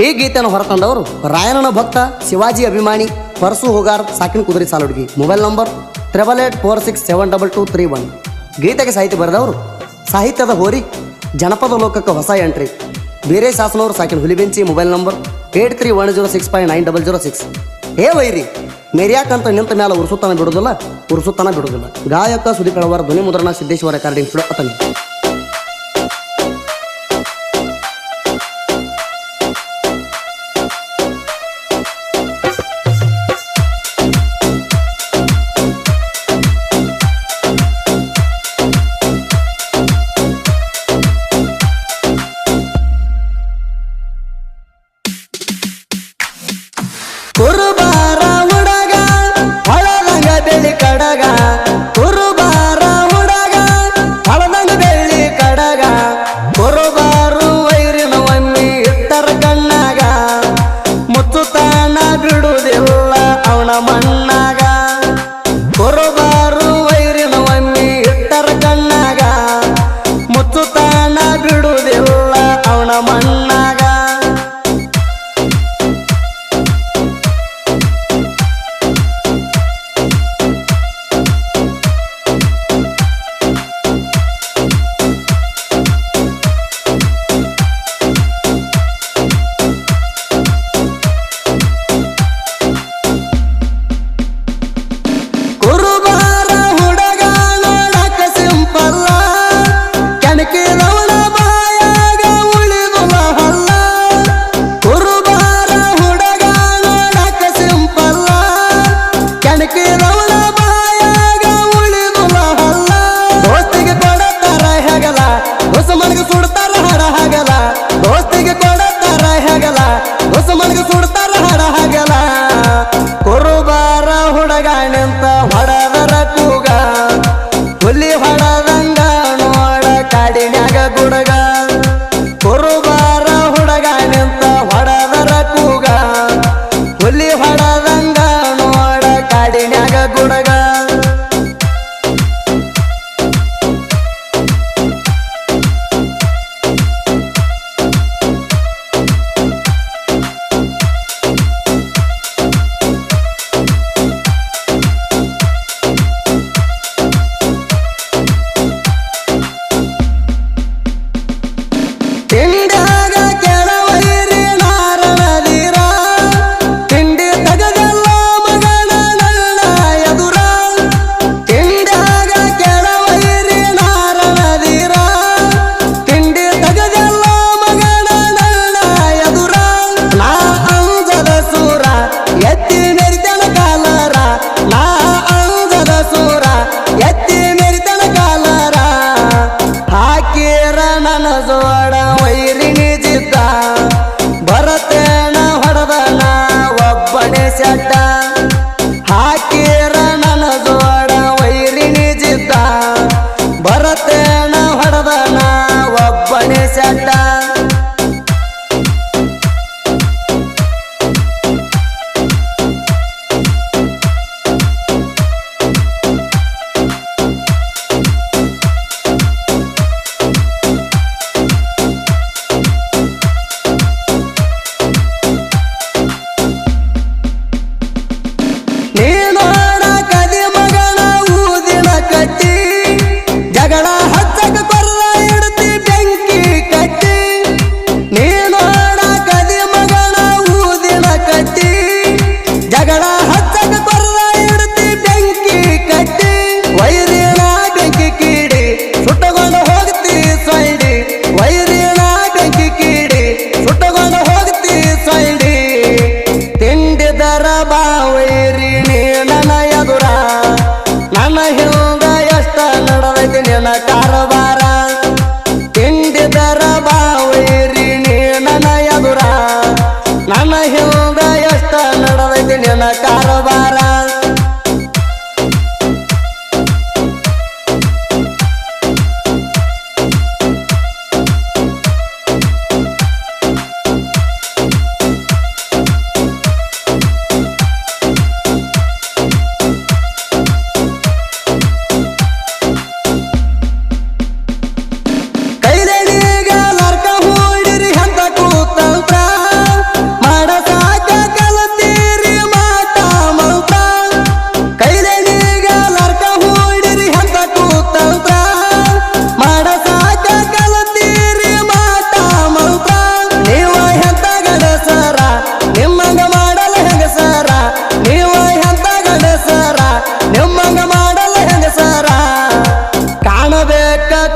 ಈ ಗೀತೆಯನ್ನು ಹೊರತಂದವರು ರಾಯಣ್ಣನ ಭಕ್ತ ಶಿವಾಜಿ ಅಭಿಮಾನಿ ಪರಸು ಹೋಗಾರ್ ಸಾಕಿನ ಕುದುರೆ ಸಾಲುಡ್ಗಿ mobile number triple eight four six seven double two three one. ಗೀತೆಗೆ ಸಾಹಿತ್ಯ ಬರೆದವರು ಸಾಹಿತ್ಯದ ಹೋರಿ, ಜನಪದ ಲೋಕಕ್ಕೆ ಹೊಸ ಎಂಟ್ರಿ. ಬೇರೆ ಶಾಸನವರು ಸಾಕಿನ Hulibenchi mobile number eight three one zero six five nine double zero six. Hey ವೈರಿ, ಮೇರ್ಯಾಕಂತ ನಿಂತ ಮೇಲೆ ಉರುಸುತ್ತಾನ ಬಿಡುದಿಲ್ಲ, ಉರ್ಸುತನ ಬಿಡುದಿಲ್ಲ. ಗಾಯಕ ಸುದೀಪ್ ಧ್ವನಿ ಮುದ್ರಣ ಸಿದ್ದೇಶ್ವರ ಫ್ಲೋ ಅತನಿ Navidad.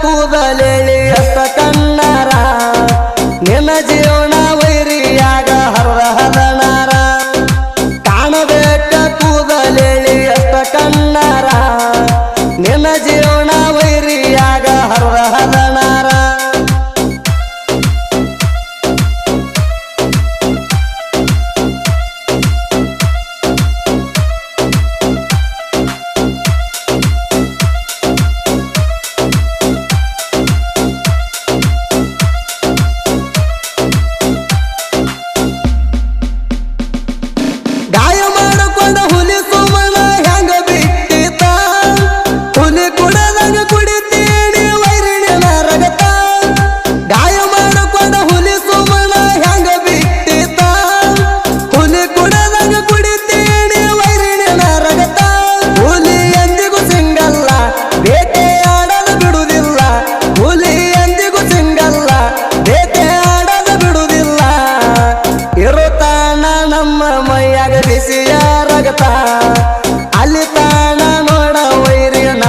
ಕೂದಲೆಳಿಯಪ್ಪ ಕನ್ನರ ನಿನ್ನ ಜೀವನ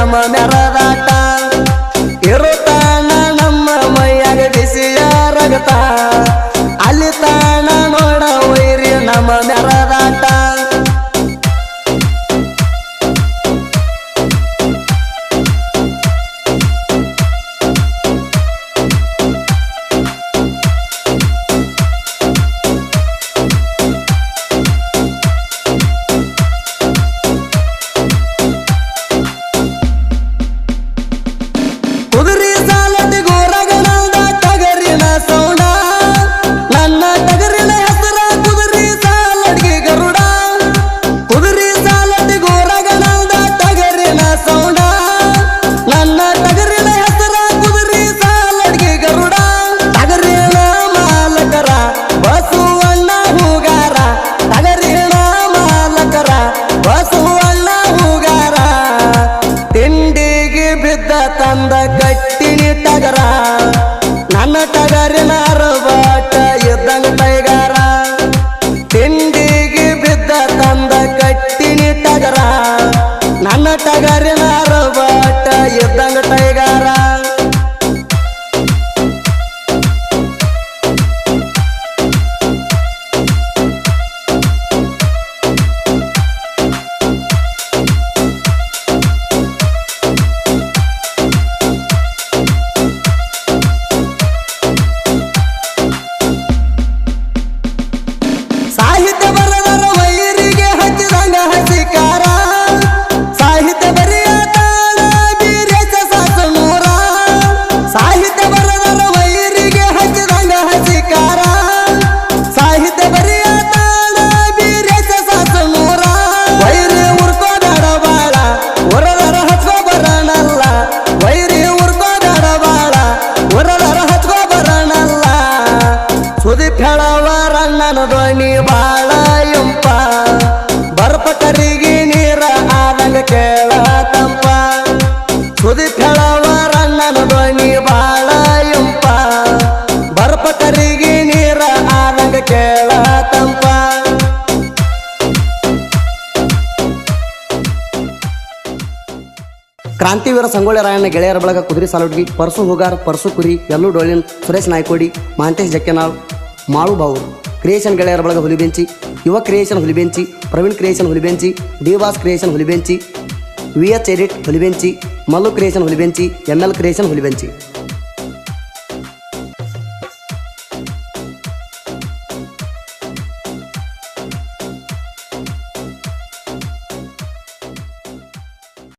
mama ಹೇಳವರಣ್ಣನ ಧ್ವನಿ ಬಾಳ ಎಂಪ ಬರ್ಪ ಕರಿಗಿ ನೀರ ಆದಂಗ ಕೇಳ ತಂಪ. ಸುದೀಪ್ ನನ್ನ ಧ್ವನಿ ಬಾಳ ಎಂಪ ಬರ್ಪ ಕರಿಗಿ ನೀರ ಆದಂಗ ಕೇಳ ತಂಪ. ಕ್ರಾಂತಿವೀರ ಸಂಗೊಳ್ಳಿ ರಾಯಣ್ಣ ಗೆಳೆಯರ ಬಳಗ ಕುದುರೆ ಸಾಲುಡ್ಗಿ, ಪರ್ಸು ಹುಗಾರ್, ಪರ್ಸು ಕುರಿ, ಎಲ್ಲೂ ಡೊಳಿನ್ ಸುರೇಶ್ ನಾಯ್ಕೋಡಿ, ಮಾಂತೇಶ್ ಜಕ್ಕೆನಾಳ್ ಮಾಳು ಬಾವು ಕ್ರಿಯೇಷನ್ ಗೆಳೆಯರ ಬಳಗ ಹುಲಿಬೆಂಚಿ ಯುವ creation ಹುಲಿಬೆಂಚಿ Praveen creation ಹುಲಿಬೆಂಚಿ ಡಿವಾಸ್ creation Hulibenchi V H edit Hulibenchi Mallu creation Hulibenchi M L creation Hulibenchi